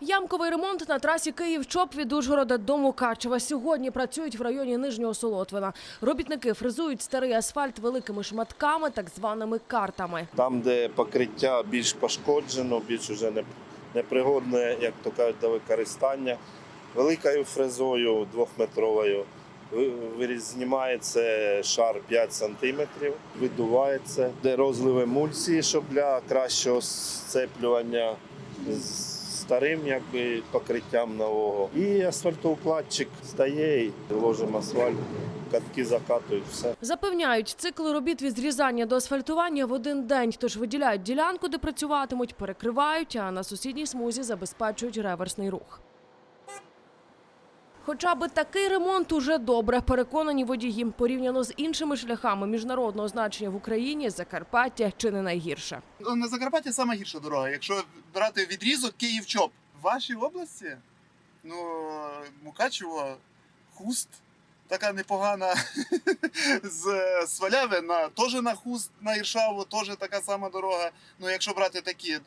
Ямковий ремонт на трасі Київ-Чоп від Ужгорода до Мукачева. Сьогодні працюють в районі Нижнього Солотвина. Робітники фрезують старий асфальт великими шматками, так званими картами. Там, де покриття більш пошкоджено, більш уже непригодне, як то кажуть, до використання. Великою фрезою двохметровою знімається шар 5 см, видувається, де розлив емульсії, щоб для кращого сцеплювання старим якби, покриттям нового. І асфальтоукладчик стає і ложимо асфальт, катки закатують, все. Запевняють, цикл робіт від зрізання до асфальтування в один день. Тож виділяють ділянку, де працюватимуть, перекривають, а на сусідній смузі забезпечують реверсний рух. Хоча би такий ремонт уже добре, переконані водії. Порівняно з іншими шляхами міжнародного значення в Україні, Закарпаття чи не найгірше. Ну, На Закарпатті сама гірша дорога. Якщо брати відрізок Київ-Чоп. В вашій області, ну, Мукачево, Хуст, така непогана з Сваляви теж на Хуст, на Іршаву, теж така сама дорога. Ну, якщо брати такі е,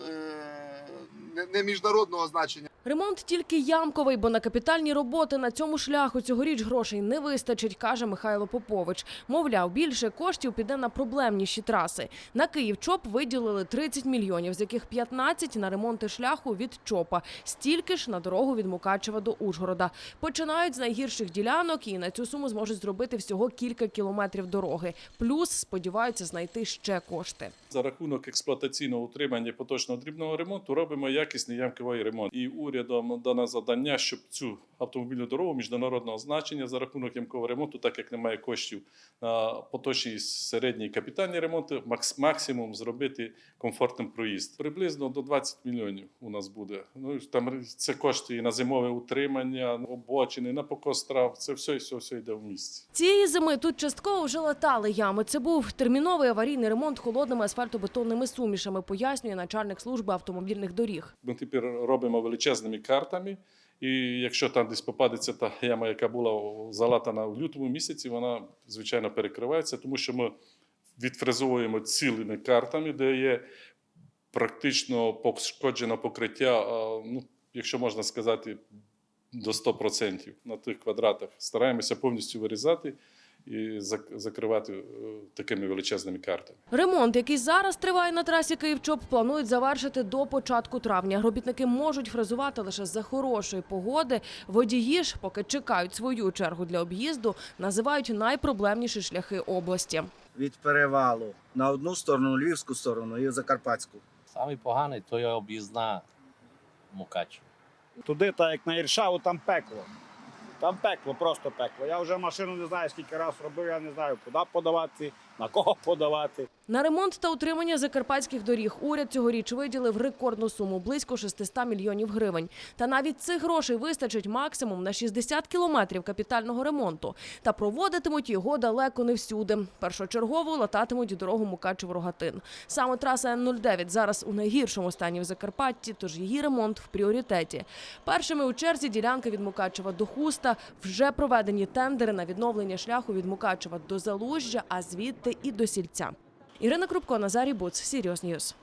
не, міжнародного значення. Ремонт тільки ямковий, бо на капітальні роботи на цьому шляху цьогоріч грошей не вистачить, каже Михайло Попович. Мовляв, більше коштів піде на проблемніші траси. На Київ-Чоп виділили 30 мільйонів, з яких 15 на ремонти шляху від Чопа, стільки ж на дорогу від Мукачева до Ужгорода. Починають з найгірших ділянок і на цю суму зможуть зробити всього кілька кілометрів дороги. Плюс сподіваються знайти ще кошти. За рахунок експлуатаційного утримання поточного дрібного ремонту робимо якісний ямковий ремонт. І урядом дано завдання, щоб цю автомобільну дорогу міжнародного значення за рахунок ямкового ремонту, так як немає коштів на поточний середній капітальний ремонт, макс- максимум зробити комфортним проїзд. Приблизно до 20 мільйонів у нас буде. Ну там це кошти і на зимове утримання, на обочини, на покос трав. Це все, все, все йде в місці. Цієї зими тут частково вже латали ями. Це був терміновий аварійний ремонт холодними асфальтобетонними сумішами, пояснює начальник служби автомобільних доріг. Ми тепер робимо величезними картами. І якщо там десь попадеться та яма, яка була залатана в лютому місяці, вона звичайно перекривається, тому що ми відфрезовуємо цілими картами, де є практично пошкоджено покриття, ну, якщо можна сказати, до 100% на тих квадратах. Стараємося повністю вирізати і закривати е, такими величезними картами. Ремонт, який зараз триває на трасі Київ-Чоп, планують завершити до початку травня. Робітники можуть фрезувати лише за хорошої погоди. Водії ж, поки чекають свою чергу для об'їзду, називають найпроблемніші шляхи області. від перевалу на одну сторону, львівську сторону і закарпатську. Самий поганий то є об'їзна Мукачево. Туди, так як на Іршаву, там пекло. Там пекло, просто пекло. Я вже машину не знаю, скільки разів робив, я не знаю, куди подавати, на кого подавати. На ремонт та утримання закарпатських доріг уряд цьогоріч виділив рекордну суму – близько 600 мільйонів гривень. Та навіть цих грошей вистачить максимум на 60 кілометрів капітального ремонту. Та проводитимуть його далеко не всюди. Першочергово лататимуть дорогу Мукачево-Рогатин. Саме траса Н-09 зараз у найгіршому стані в Закарпатті, тож її ремонт в пріоритеті. Першими у черзі ділянки від Мукачева до Хуста вже проведені тендери на відновлення шляху від Мукачева до Залужжя, а звідти і до Сільця. Ірина Крупко, Назарій Буц, Сіріус Ньюс.